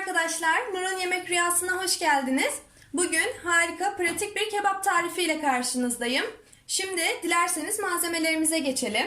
arkadaşlar, Nur'un Yemek Rüyası'na hoş geldiniz. Bugün harika, pratik bir kebap tarifiyle karşınızdayım. Şimdi dilerseniz malzemelerimize geçelim.